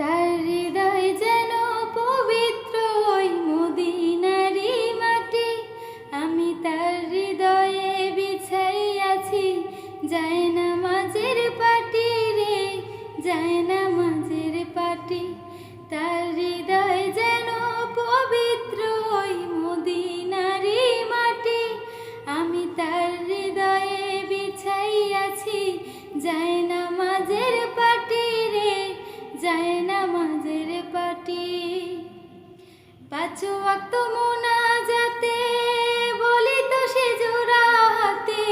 তার হৃদয় যেন পাঁচ ওয়াক্ত মোনাজাতে বলি তো সে জোড়া হাতে।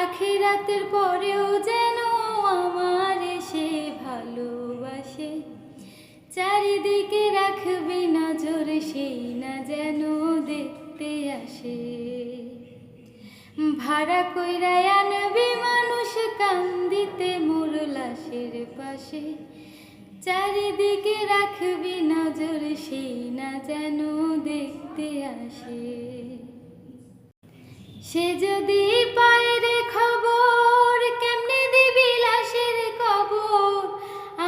আখিরাতের পরেও যেন আমার সে ভালোবাসে। চারিদিকে রাখবে নজর, সেই না যেন দেখতে আসে। ভাড়া কইরা আনবে মানুষ কান্দিতে মোর লাশের পাশে। চারিদিকে রাখবি নজর সেই না যেন দেখতে আসে। সে যদি পায় রে খবর, কেমনে দিবি লাশের কবর?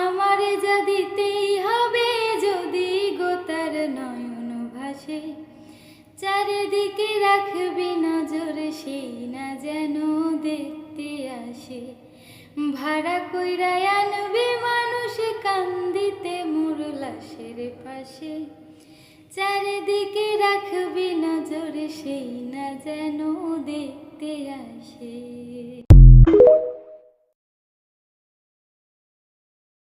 আমার যা হবে যদি গোতার নয়ন ভাসে। চারিদিকে রাখবি নজর সেই না যেন দেখতে আসে। ভাড়া কইরা আনবে লাশের পাশে চারিদিকে রাখবি নজর সেই না যেন দেখতে আসে।